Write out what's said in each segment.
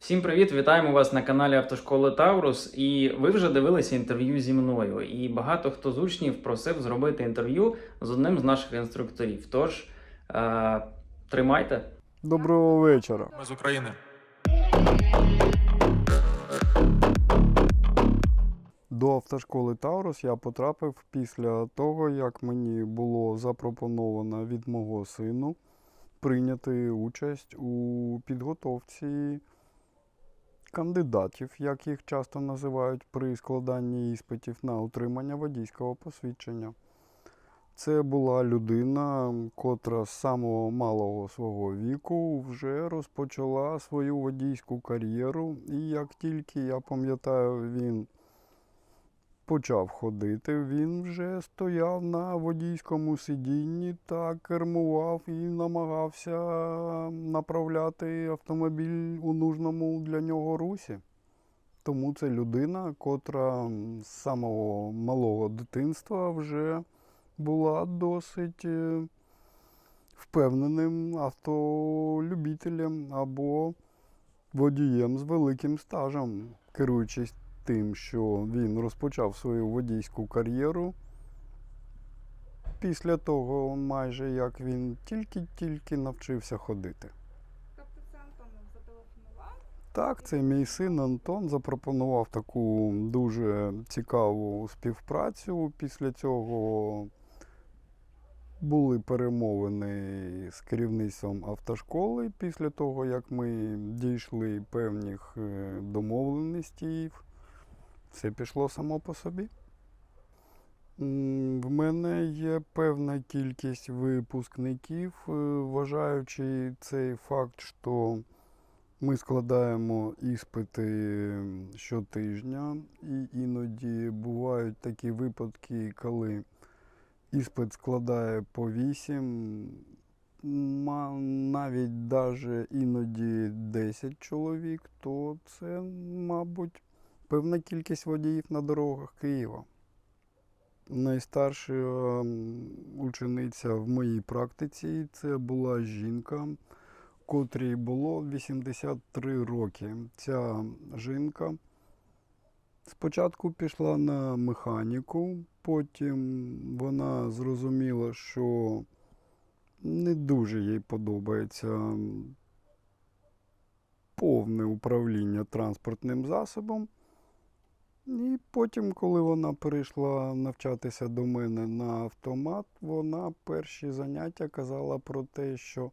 Всім привіт! Вітаємо вас на каналі Автошколи Таурус. І ви вже дивилися інтерв'ю зі мною. І багато хто з учнів просив зробити інтерв'ю з одним з наших інструкторів. Тож е- тримайте. Доброго вечора. Ми з України. До автошколи Таурус я потрапив після того, як мені було запропоновано від мого сину прийняти участь у підготовці кандидатів, як їх часто називають при складанні іспитів на отримання водійського посвідчення. Це була людина, котра з самого малого свого віку вже розпочала свою водійську кар'єру. І як тільки я пам'ятаю, він почав ходити, він вже стояв на водійському сидінні та кермував і намагався направляти автомобіль у нужному для нього русі. Тому це людина, котра з самого малого дитинства вже була досить е, впевненим автолюбителем або водієм з великим стажем, керуючись тим, що він розпочав свою водійську кар'єру. Після того, майже як він тільки-тільки навчився ходити. Тобто це Антон зателефонував. Так, це мій син Антон запропонував таку дуже цікаву співпрацю. Після цього були перемовини з керівництвом автошколи. Після того, як ми дійшли певних е, домовленостей, все пішло само по собі. В мене є певна кількість випускників, е, вважаючи цей факт, що ми складаємо іспити щотижня, і іноді бувають такі випадки, коли іспит складає по 8, навіть даже іноді 10 чоловік, то це, мабуть, певна кількість водіїв на дорогах Києва. Найстарша учениця в моїй практиці це була жінка, котрій було 83 роки. Ця жінка спочатку пішла на механіку, потім вона зрозуміла, що не дуже їй подобається повне управління транспортним засобом. І потім, коли вона перейшла навчатися до мене на автомат, вона перші заняття казала про те, що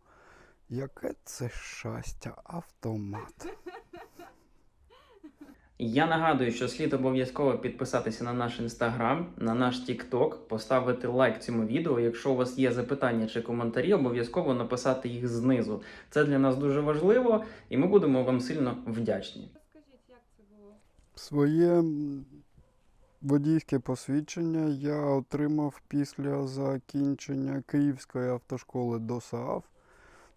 яке це щастя, автомат. Я нагадую, що слід обов'язково підписатися на наш інстаграм, на наш Тікток, поставити лайк цьому відео. Якщо у вас є запитання чи коментарі, обов'язково написати їх знизу. Це для нас дуже важливо, і ми будемо вам сильно вдячні. Розкажіть, як це було? Своє водійське посвідчення я отримав після закінчення Київської автошколи ДОСААФ.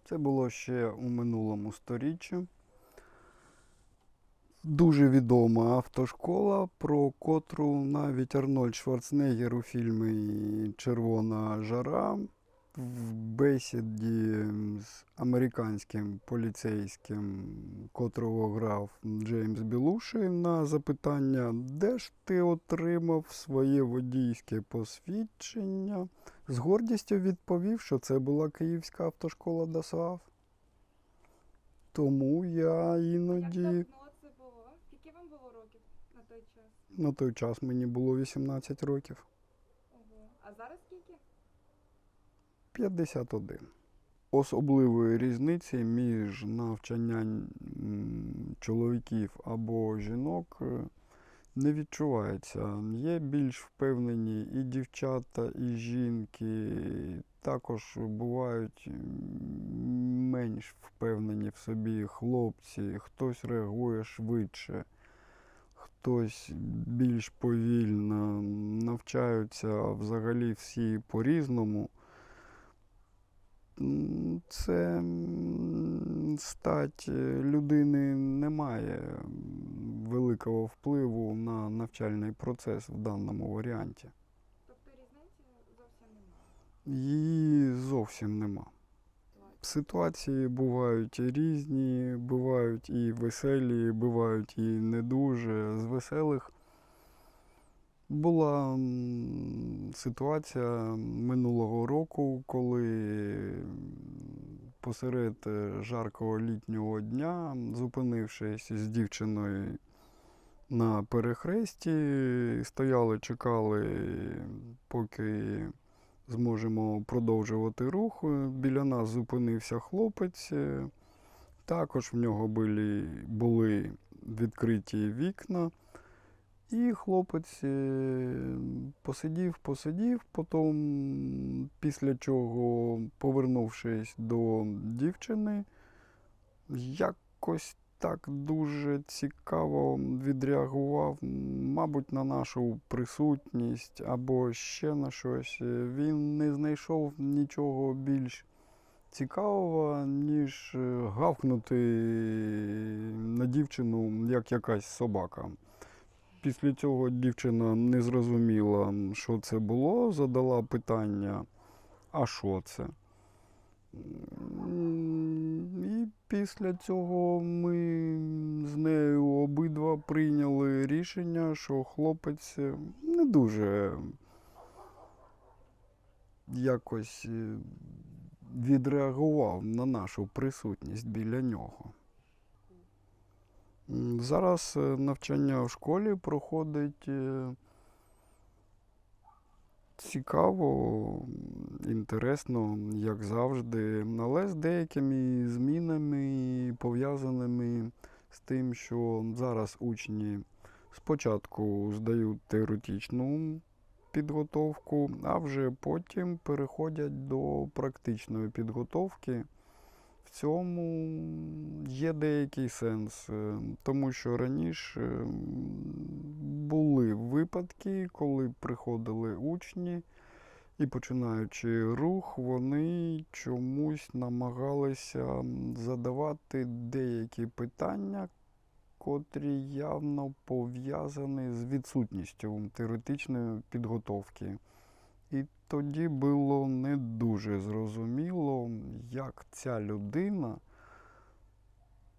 Це було ще у минулому сторіччі. Дуже відома автошкола, про котру навіть Арнольд Шварценеггер у фільмі Червона жара в бесіді з американським поліцейським, котрого грав Джеймс Білуші, на запитання, де ж ти отримав своє водійське посвідчення, з гордістю відповів, що це була Київська автошкола ДОСААФ. Тому я Як іноді давно це було? Скільки вам було років на той час? на той час мені було 18 років. Ого. А зараз? 51. Особливої різниці між навчанням чоловіків або жінок е, не відчувається. Є більш впевнені і дівчата, і жінки. Також бувають менш впевнені в собі хлопці, хтось реагує швидше, хтось більш повільно. Навчаються взагалі всі по-різному. Це стать е, людини не має великого впливу на навчальний процес в даному варіанті. Тобто різниці зовсім немає. Її зовсім нема. Ситуації бувають різні, бувають і веселі, бувають і не дуже. З веселих була ситуація минулого року, коли посеред е, жаркого літнього дня, зупинившись з дівчиною на перехресті, стояли, чекали, поки зможемо продовжувати рух. Біля нас зупинився хлопець. Також в нього були, були відкриті вікна. І хлопець е, посидів, посидів, потім, після чого, повернувшись до дівчини, якось так дуже цікаво відреагував, мабуть, на нашу присутність або ще на щось. Е, Він не знайшов нічого більш цікавого, ніж е, гавкнути на дівчину, як якась собака. Після цього дівчина не зрозуміла, що це було, задала питання, а що це? І після цього ми з нею обидва прийняли рішення, що хлопець е, не дуже якось е, відреагував на нашу присутність біля нього. Зараз е, навчання в школі проходить е, цікаво, інтересно, як завжди, але з деякими змінами, пов'язаними з тим, що зараз учні спочатку здають теоретичну підготовку, а вже потім переходять до практичної підготовки. В цьому є деякий сенс, е, тому що раніше були випадки, коли приходили учні, і починаючи рух, вони чомусь намагалися задавати деякі питання, котрі явно пов'язані з відсутністю теоретичної підготовки. Тоді було не дуже зрозуміло, як ця людина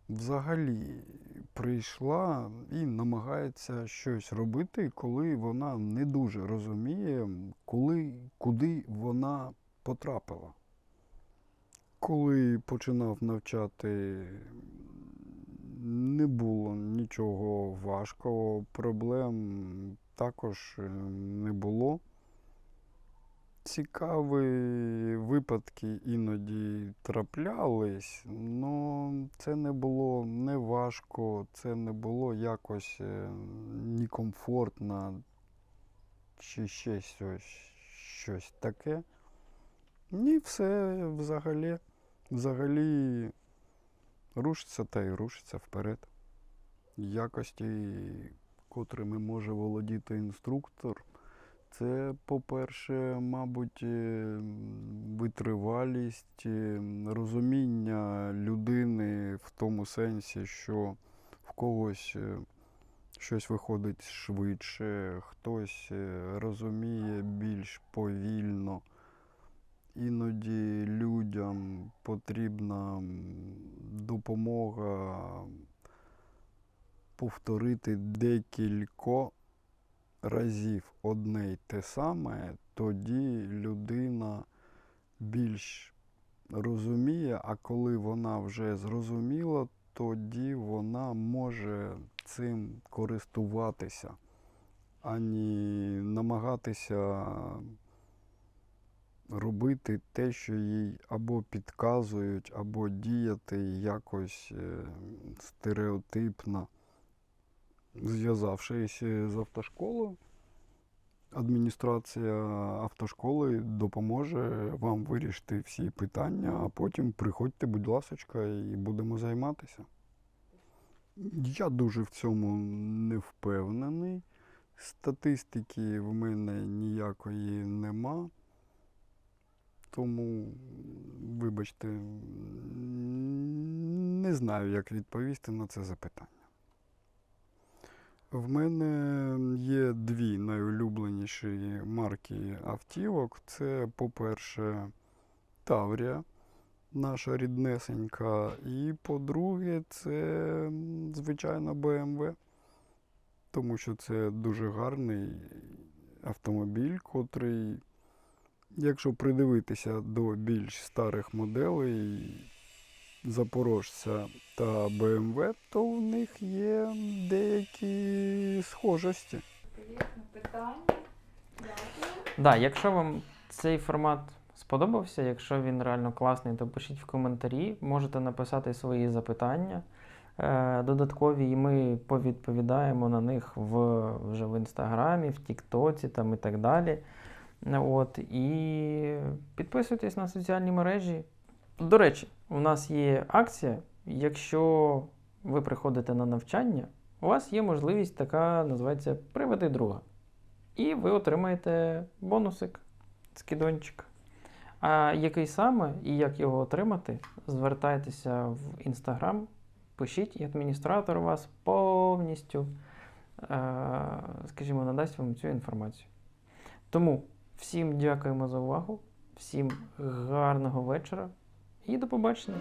взагалі прийшла і намагається щось робити, коли вона не дуже розуміє, коли, куди вона потрапила. Коли починав навчати, не було нічого важкого, проблем також е, не було. Цікаві випадки іноді траплялись, але це не було не важко, це не було якось е, некомфортно чи ще щось, щось таке. Ні, все взагалі, взагалі рушиться та й рушиться вперед. Якості, котрими може володіти інструктор, це, по-перше, мабуть, е, витривалість, е, розуміння людини в тому сенсі, що в когось е, щось виходить швидше, хтось розуміє більш повільно. Іноді людям потрібна допомога повторити декілько разів одне й те саме, тоді людина більш розуміє, а коли вона вже зрозуміла, тоді вона може цим користуватися, ані намагатися робити те, що їй або підказують, або діяти якось е, стереотипно. Зв'язавшись з автошколою, адміністрація автошколи допоможе вам вирішити всі питання, а потім приходьте, будь ласка, і будемо займатися. Я дуже в цьому не впевнений. Статистики в мене ніякої нема. Тому, вибачте, не знаю, як відповісти на це запитання. В мене є дві найулюбленіші марки автівок. Це, по-перше, Таврія. наша ріднесенька. І по-друге, це, звичайно, BMW, тому що це дуже гарний автомобіль, котрий, якщо придивитися до більш старих моделей Запорожця та BMW, то в них є деякі схожості. Питання. Да, якщо вам цей формат сподобався, якщо він реально класний, то пишіть в коментарі, можете написати свої запитання е, додаткові, і ми повідповідаємо на них в, вже в інстаграмі, в Тіктоці там і так далі. От, і підписуйтесь на соціальні мережі. До речі, у нас є акція. Якщо ви приходите на навчання, у вас є можливість така, називається Приведи друга. І ви отримаєте бонусик, скидончик. А який саме і як його отримати, звертайтеся в інстаграм, пишіть, і адміністратор вас повністю, е, скажімо, надасть вам цю інформацію. Тому всім дякуємо за увагу, всім гарного вечора і до побачення!